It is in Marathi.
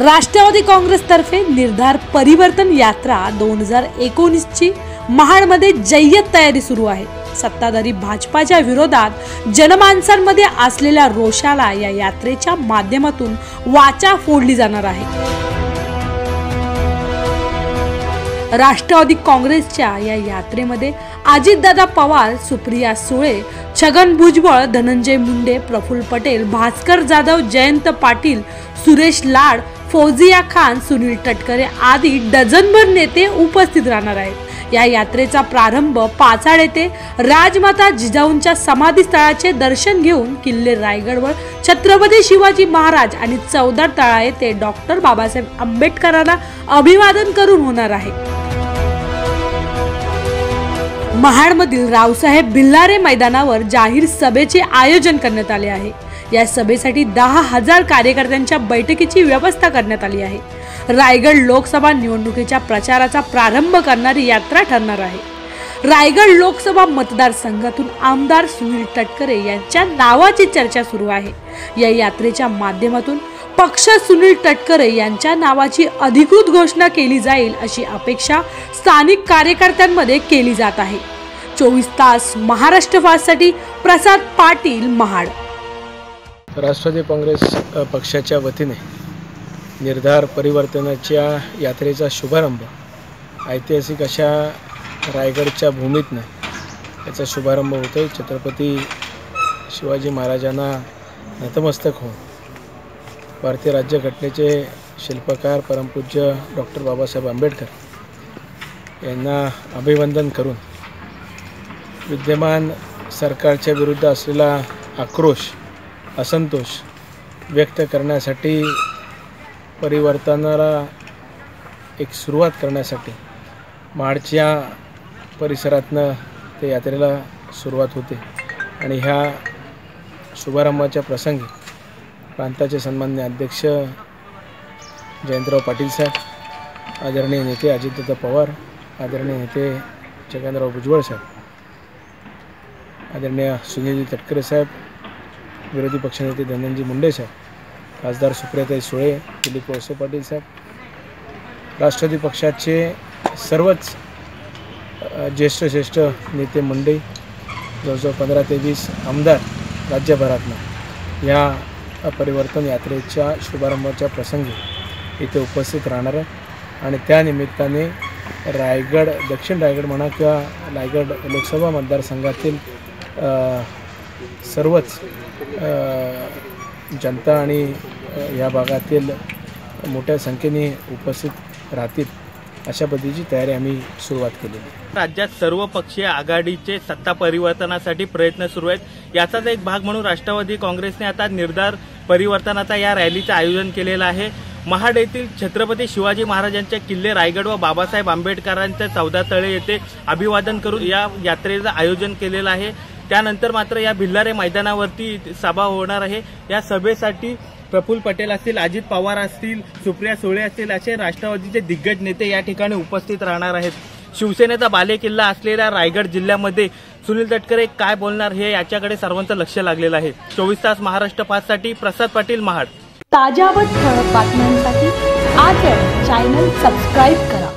राष्ट्रवादी काँग्रेसतर्फे निर्धार परिवर्तन यात्रा दोन हजार एकोणीसची महाडमध्ये जय्यत तयारी सुरू आहे. सत्ताधारी भाजपाच्या विरोधात जनमानसांमध्ये असलेल्या रोषाला या यात्रेच्या माध्यमातून वाचा फोडली जाणार आहे. राष्ट्रवादी काँग्रेसच्या या यात्रेमध्ये अजितदादा पवार सुप्रिया सुळे छगन भुजबळ धनंजय मुंडे प्रफुल्ल पटेल भास्कर जाधव जयंत पाटील सुरेश लाड फौजिया खान सुनील तटकरे आदी डझनभर नेते उपस्थित राहणार आहेत. या यात्रेचा प्रारंभ पाचाड येथे राजमाता जिजाऊंच्या समाधीस्थळाचे दर्शन घेऊन किल्ले रायगडवर छत्रपती शिवाजी महाराज आणि चौदार तळा येथे डॉक्टर बाबासाहेब आंबेडकरांना अभिवादन करून होणार आहे. महाडमधील रावसाहेब भिल्लारे मैदानावर जाहीर सभेचे आयोजन करण्यात आले आहे. या सभेसाठी दहा हजार कार्यकर्त्यांच्या बैठकीची व्यवस्था करण्यात आली आहे. रायगड लोकसभा निवडणुकीच्या प्रचाराचा प्रारंभ करणारी यात्रा ठरणार आहे. रायगड लोकसभा मतदारसंघातून आमदार सुनील तटकरे यांच्या नावाची चर्चा सुरू आहे. या यात्रेच्या माध्यमातून पक्ष सुनील तटकरे यांच्या नावाची अधिकृत घोषणा केली जाईल अशी अपेक्षा स्थानिक कार्यकर्त्यांमध्ये केली जात आहे. चोवीस तास महाराष्ट्र फास्टसाठी प्रसाद पाटील महाड राष्ट्रवादी काँग्रेस पक्षाच्या वतीने निर्धार परिवर्तनाच्या यात्रेचा शुभारंभ ऐतिहासिक अशा रायगडच्या भूमीतनं याचा शुभारंभ होतो छत्रपती शिवाजी महाराजांना नतमस्तक होऊन भारतीय राज्यघटनेचे शिल्पकार परमपूज्य डॉक्टर बाबासाहेब आंबेडकर यांना अभिवंदन करून विद्यमान सरकारच्या विरुद्ध असलेला आक्रोश असंतोष व्यक्त करण्यासाठी परिवर्तनाला एक सुरुवात करण्यासाठी माडच्या परिसरातनं ते यात्रेला सुरुवात होते. आणि ह्या शुभारंभाच्या प्रसंगी प्रांताचे सन्मान्य अध्यक्ष जयंतराव पाटील साहेब आदरणीय नेते अजितदादा पवार आदरणीय नेते जगनराव भुजबळ साहेब आदरणीय सुनील तटकरे साहेब विरोधी पक्षनेते धनंजय मुंडे साहेब खासदार सुप्रियाताई सुळे दिलीप वळसे पाटील साहेब राष्ट्रवादी पक्षाचे सर्वच ज्येष्ठ ज्येष्ठ नेते मुंडे जवळजवळ पंधरा ते वीस आमदार राज्यभरातनं या परिवर्तन यात्रेच्या शुभारंभाच्या प्रसंगी इथे उपस्थित राहणार आहे आणि त्यानिमित्ताने रायगड दक्षिण रायगड म्हणा किंवा रायगड लोकसभा मतदारसंघातील सर्वच जनता आणि या भागातील मोठ्या संख्येने उपस्थित राहतील अशा पद्धतीची तयारी आम्ही सुरुवात केली राज्यात सर्व पक्षीय आघाडीचे सत्ता परिवर्तनासाठी प्रयत्न सुरू आहेत. याचाच एक भाग म्हणून राष्ट्रवादी काँग्रेसने आता निर्धार परिवर्तनाचा या रॅलीचं आयोजन केलेलं आहे. महाड येथील छत्रपती शिवाजी महाराजांच्या किल्ले रायगड व बाबासाहेब आंबेडकरांच्या चौदा तळे येथे अभिवादन करून या यात्रेचं आयोजन केलेलं आहे. त्यानंतर मात्र या भिल्लारे मैदानावरती सभा होणार आहे. या सभेसाठी प्रफुल्ल पटेल असतील अजित पवार असतील सुप्रिया सुळे असतील असे राष्ट्रवादीचे दिग्गज नेते या ठिकाणी उपस्थित राहणार आहेत. शिवसेनेचा बालेकिल्ला असलेल्या रायगड जिल्ह्यामध्ये सुनील तटकरे काय बोलणार हे याच्याकडे सर्वांचं लक्ष लागलेलं आहे. चोवीस तास महाराष्ट्र पाचसाठी प्रसाद पाटील महाड. ताज्या व ठळक बातम्यांसाठी आज चॅनल सबस्क्राईब करा.